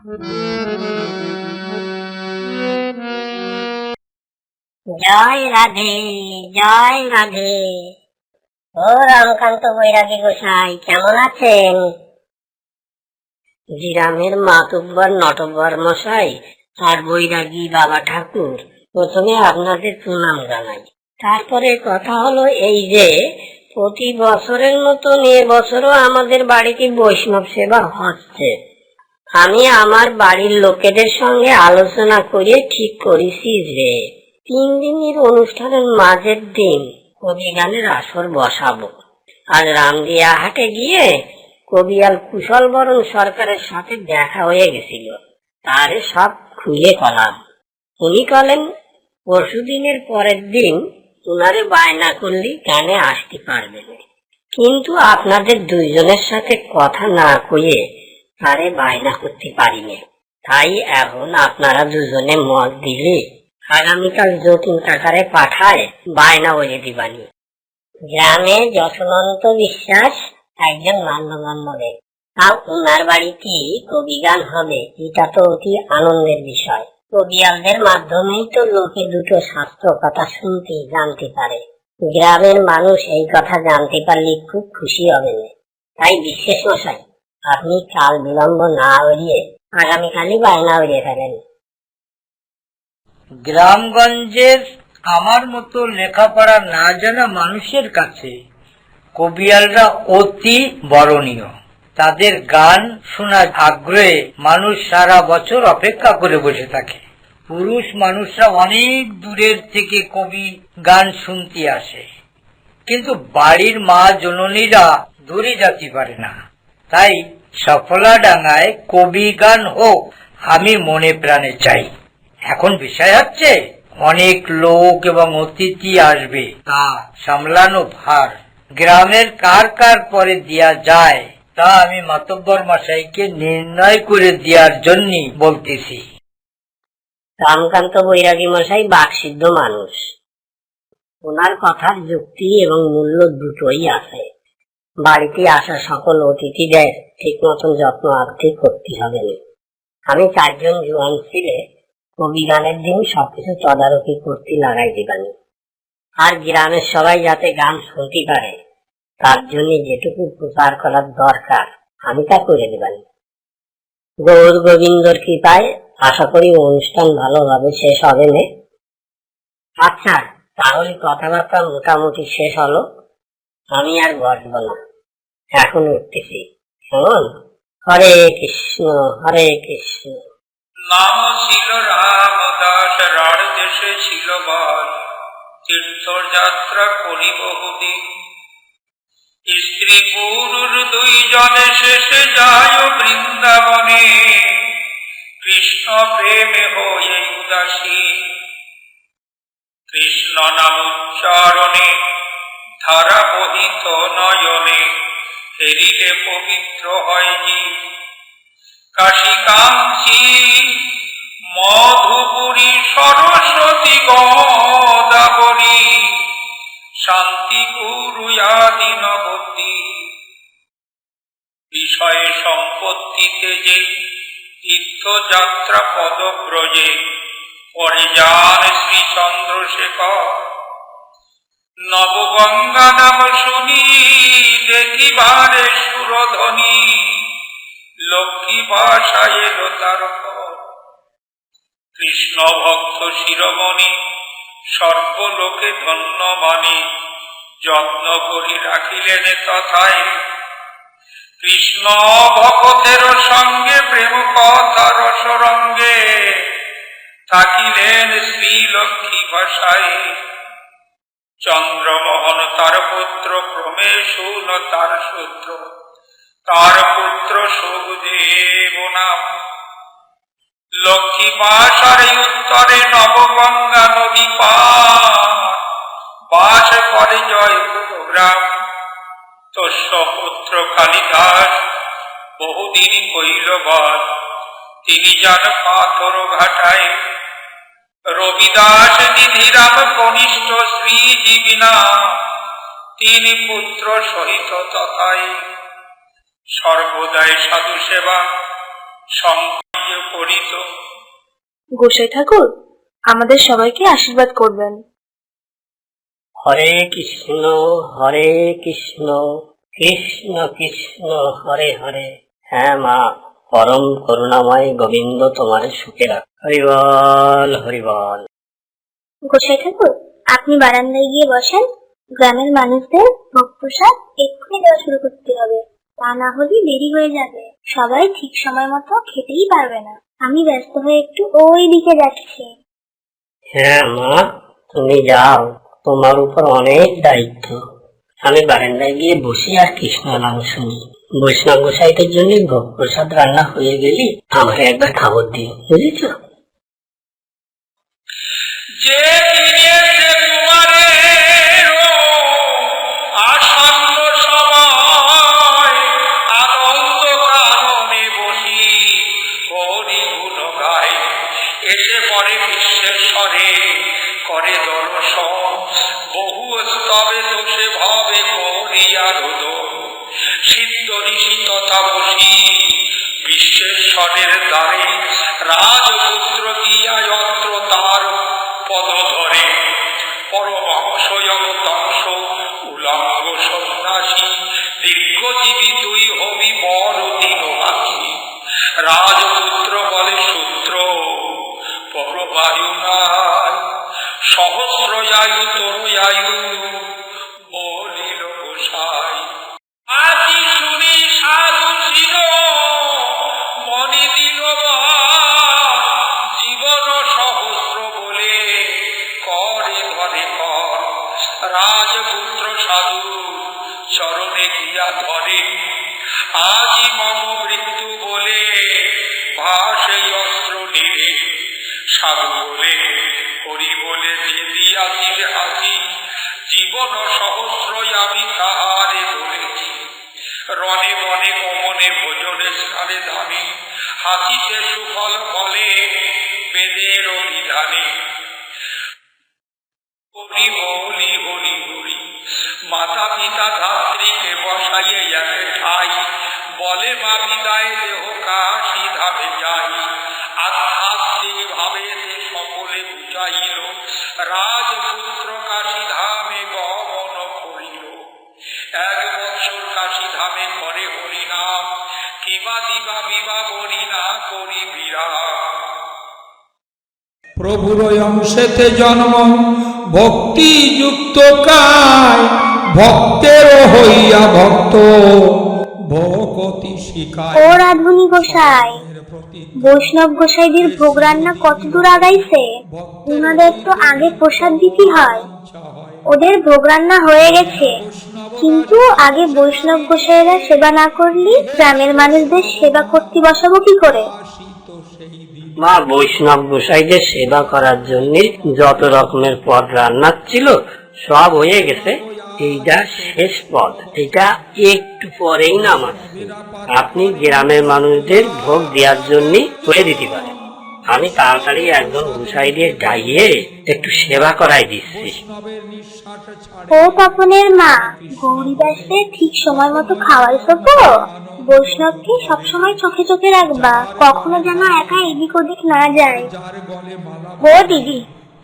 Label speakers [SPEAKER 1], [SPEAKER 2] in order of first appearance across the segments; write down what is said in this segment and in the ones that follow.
[SPEAKER 1] জয় রাধে জয় রাধে। ও রামকান্ত বৈরাগী গোসাই, কেমন আছেন? গ্রামের মাতুব্বর নটব্বর মশাই আর বৈরাগী বাবা ঠাকুর, প্রথমে আপনাদের প্রণাম জানাই। তারপরে কথা হলো এই যে, প্রতি বছরের মতন এ বছরও আমাদের বাড়িতে বৈষ্ণব সেবা হচ্ছে। আমি আমার বাড়ির লোকেদের সঙ্গে আলোচনা করে ঠিক করেছি যে তিন দিনের অনুষ্ঠানের মাঝের দিন কবি গানের আসর বসাবো। আজ রামদিয়া হাটে গিয়ে কবিয়াল কুশল বরণ সরকারের সাথে দেখা হয়ে গেছিল। তারে সব খুলে কলাম। উনি কলেন পরশুদিনের পরের দিন উনারে বায়না করলে গানে আসতে পারবেন কিন্তু আপনাদের দুইজনের সাথে কথা না কয়ে তারে বায়না করতে পারিনি তাই এখন আপনারা দুজনে মত দিলে আগামীকাল যতীন কাকারে পাঠায় বায়না বলে দিবানি। গ্রামে যশনন্ত বিশ্বাস একজন মান্যগণ্য ব্যক্তি তা উনার বাড়িতে কবি গান হবে, এটা তো অতি আনন্দের বিষয়। কবিয়ালদের মাধ্যমেই তো লোকে দুটো স্বাস্থ্য কথা শুনতে জানতে পারে। গ্রামের মানুষ এই কথা জানতে পারলে খুব খুশি হবে তাই বিশেষ মশাই আপনি কাল বিলম্ব না উড়িয়ে আগামীকালই বায়না উড়িয়ে ফেলেন
[SPEAKER 2] গ্রামগঞ্জের আমার মতো লেখাপড়া না জানা মানুষের কাছে কবিয়ালরা অতি বরণীয়। তাদের গান শোনার আগ্রহে মানুষ সারা বছর অপেক্ষা করে বসে থাকে। পুরুষ মানুষরা অনেক দূরের থেকে কবি গান শুনতে আসে। কিন্তু বাড়ির মা জননীরা দূরে যেতে পারে না। তাই সফলা ডাঙায় কবি গান হোক, আমি মনে প্রাণে চাই। এখন বিষয় হচ্ছে, অনেক লোক এবং অতিথি আসবে, তা সামলানো ভার। গ্রামের কার কার পরে দেয়া যায়, তা আমি মাতব্বর মশাইকে নির্ণয় করে দেওয়ার জন্য বলতেছি।
[SPEAKER 1] রামকান্ত বৈরাগী মশাই বাকসিদ্ধ মানুষ। ওনার কথার যুক্তি এবং মূল্য দুটোই আছে। বাড়িতে আসা সকল অতিথিদের ঠিক মতন যত্ন আত্মি করতে হবে আমি চারজন জোয়ান ছিলে কবি গানের দিন সবকিছু তদারকি করতে লাগাই দিবানি। আর গ্রামের সবাই যাতে গান শুনতে পারে, তার জন্য যেটুকু প্রচার করার দরকার, আমি তা করে দিবানি। গৌর গোবিন্দর কৃপায় আশা করি অনুষ্ঠান ভালোভাবে শেষ হবে না। আচ্ছা তাহলে কথাবার্তা মোটামুটি শেষ হলো। আমি আর বসবো না। এখন উঠতেছি। কেমন হরে কৃষ্ণ হরে কৃষ্ণ।
[SPEAKER 3] নাম ছিল রামদাস রাঢ় দেশে ছিল বল। তীর্থযাত্রা করি বহুদিন। স্ত্রী পুরুষ দুই জনে শেষে যায় বৃন্দাবনে। কৃষ্ণ প্রেমে হয়ে উদাসী। কৃষ্ণ নাম উচ্চারণে, ধারা বহিত নয়নে। হেরিলে পবিত্র হয় জীব কাশিকাঞ্চি, মধুপুরী, সরস্বতী গদাবরী শান্তি গুরু আদি নবতী বিষয়ে সম্পত্তিতে যে তীর্থযাত্রা পদব্রজে, পরে যান শ্রী চন্দ্রশেখর নবগঙ্গা নাম শুনি, দেখিবারে সুরধ্বনি। লক্ষ্মী ভাষায় এলো তার কৃষ্ণ ভক্ত শিরোমণি সর্বলোকে ধন্য মানে যত্ন করি রাখিলেন তথায় কৃষ্ণ ভক্তের সঙ্গে প্রেম কথা রসরঙ্গে থাকিলেন শ্রী লক্ষ্মী ভাষায় চন্দ্রমোহন তার পুত্র ক্রমে শুন তার সূত্র তার পুত্র সুখদেব নাম লক্ষ্মী পাশার উত্তরে নবগঙ্গা নদী পার। বাস করে জয় গ্রাম তস্য পুত্র কালিদাস বহুদিন কইল তিনি যান পাথর ঘাটায় রবিদাস নিধিরাম কনিষ্ঠ শ্রীজীবিনা। তিনি পুত্র সহিত তথায় সর্বদাই সাধু সেবা সঙ্গে করিত।
[SPEAKER 4] গোসাই ঠাকুর আমাদের সবাইকে আশীর্বাদ করবেন।
[SPEAKER 1] হরে কৃষ্ণ হরে কৃষ্ণ কৃষ্ণ কৃষ্ণ হরে হরে। হ্যাঁ মা পরম করুণাময় গোবিন্দ তোমার সুখে রাখ হরিবল হরিবল।
[SPEAKER 5] গোসাই ঠাকুর আপনি বারান্দায় গিয়ে বসেন। গ্রামের মানুষদের ভোগ প্রসাদ এক্ষুনি দেওয়া শুরু করতে হবে। তা না হলে দেরি হয়ে যাবে। সবাই ঠিক সময় মতো খেতেই পারবে না। আমি ব্যস্ত হয়ে একটু ওই দিকে যাচ্ছি।
[SPEAKER 1] হ্যাঁ মা তুমি যাও। তোমার উপর অনেক দায়িত্ব। আমি বারান্দায় গিয়ে বসি আর কৃষ্ণ নাম শুনি। বৈষ্ণব গোসাইদের জন্য ভোগ প্রসাদ রান্না হয়ে গেলি আমাকে একবার খাবার দিও বুঝেছ?
[SPEAKER 3] বসি বিশ্বেশ্বরের দ্বারে রাজপুত্র গিয়া যন্ত্র তার পদ ধরে পরমাংস জগতাংশ উলঙ্গ সন্ন্যাসী, দীর্ঘজীবী তুই হবি বড় দিনবাসী রাজপুত্র বলে সূত্র পরবায়ু নাই। সহস্র আয়ু তরু আয়ু বলিল গোসাই। আজি শুনি সাধু ছিল রাজপুত্র সাধু, চরণে গিয়া ধরে। আজি মম মৃত্যু বলে ভাসে অস্ত্র নিরে সাধু বলে, হরি বলে যে দিয়াছিলে হাসি, জীবন সহস্র আমি তাহারে বলেছি রণে বনে কমনে ভোজনে স্থানে দানে হাসিতে সুফল ফলে বেদের বিধানে মাতা পিতা ধাত্রীকে বসাইয়ে ঠাই বলে মা দেহ কাশি ধামে যাই। আধ্যাত্মিক ভাবে সে সকলে বুঝাইল, রাজপুত্র কাশী ধামে গমন করিল। এক বৎসর কাশী ধামে করে হরিনাম, কিবা দিবা বিবা বলি না করি বিরাম।
[SPEAKER 6] প্রভুর অংশেতে জন্ম ভক্তি যুক্ত কায়। ভক্তেরও হইয়া ভক্ত।
[SPEAKER 5] ও রাধুনি গোসাই বৈষ্ণব গোসাইদের ভোগ রান্না কত দূর আগাইছে? ওনাদের তো আগে প্রসাদ দিতে হয়। ওদের ভোগ রান্না হয়ে গেছে। কিন্তু আগে বৈষ্ণব গোসাইরা সেবা না করলে গ্রামের মানুষদের সেবা করতে বসাবো কি করে?
[SPEAKER 1] মা বৈষ্ণব গোসাইদের সেবা করার জন্য যত রকমের পদ রান্নার ছিল সব হয়ে গেছে। এইটা শেষ পদ এটা একটু পরেই নামাচ্ছে আপনি গ্রামের মানুষদের ভোগ দেওয়ার জন্য করে দিতে পারেন। আমি তাড়াতাড়ি একজন গোসাই দিয়ে গাইয়ে একটু সেবা করাই দিচ্ছি।
[SPEAKER 5] ও তপনের মা গৌরীদাসকে ঠিক সময় মতো খাওয়াইছো তো? বৈষ্ণবকে সবসময় চোখে চোখে রাখবা, কখনো যেন একা এদিক ওদিক না যায়। ও দিদি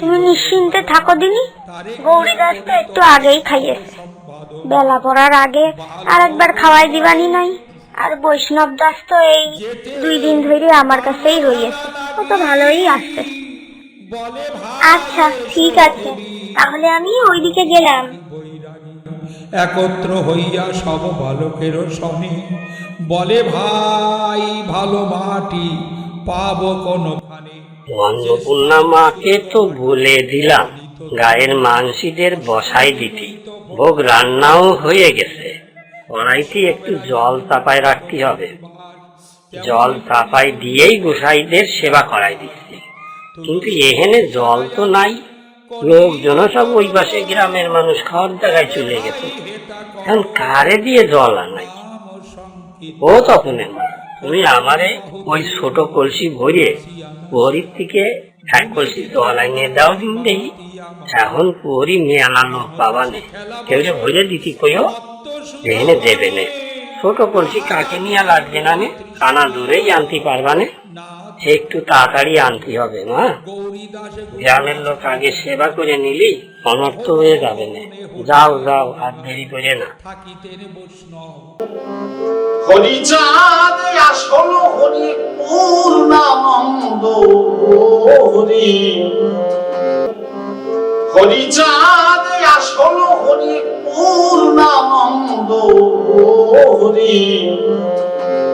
[SPEAKER 5] তুমি নিশ্চিন্তে থাকো দিদি গৌরীদাস তো একটু আগেই খাইয়েছে বেলা পড়ার আগে আর একবার খাওয়াই দিবানি নাই। আর বৈষ্ণব দাস তো এই দুই দিন ধরে আমার কাছেই রয়েছে ও তো ভালোই আসছে আচ্ছা ঠিক আছে। তাহলে আমি ওইদিকে গেলাম।
[SPEAKER 6] একত্র হইয়া সব বালকের সনে বলে, ভাই, ভালো মাটি পাবো কোনখানে?
[SPEAKER 1] অন্নপূর্ণা মাকে তো বলে দিলাম, গায়ের মানসিদের বসাই দিতে। ভোগ রান্নাও হয়ে গেছে। কড়াইতে একটু জল তাপায় রাখতে হবে। জল তাপাই দিয়েই গোসাইদের সেবা করাই দিচ্ছি। কিন্তু এখানে জল তো নাই। লোকজনও সব ওই পাশে গ্রামের মানুষ খাওয়ার জায়গায় চলে গেছে। এখন কারে দিয়ে জল আনাই? ও তপনের মা তুমি আমারে ওই ছোট কলসি ভরে পুহরির থেকে এক কলসি জল আনিয়ে দাও দিন দেখি এখন পুহরি নিয়ে লোক পাবা নে কেউ যে ভরে দিতি কইও এনে দেবে নে ছোট কলসি কাকে নিয়ে লাগবে না নে? কানা দূরেই আনতে পারবা নে। একটু তাড়াতাড়ি আনতে হবে, মা। গ্রামের লোক আগে সেবা করে নিলি, অনর্থ হয়ে যাবে না। যাও যাও, আর দেরি করে না।
[SPEAKER 7] হরিচাঁদ হরি। পূর্ণানন্দ হরি।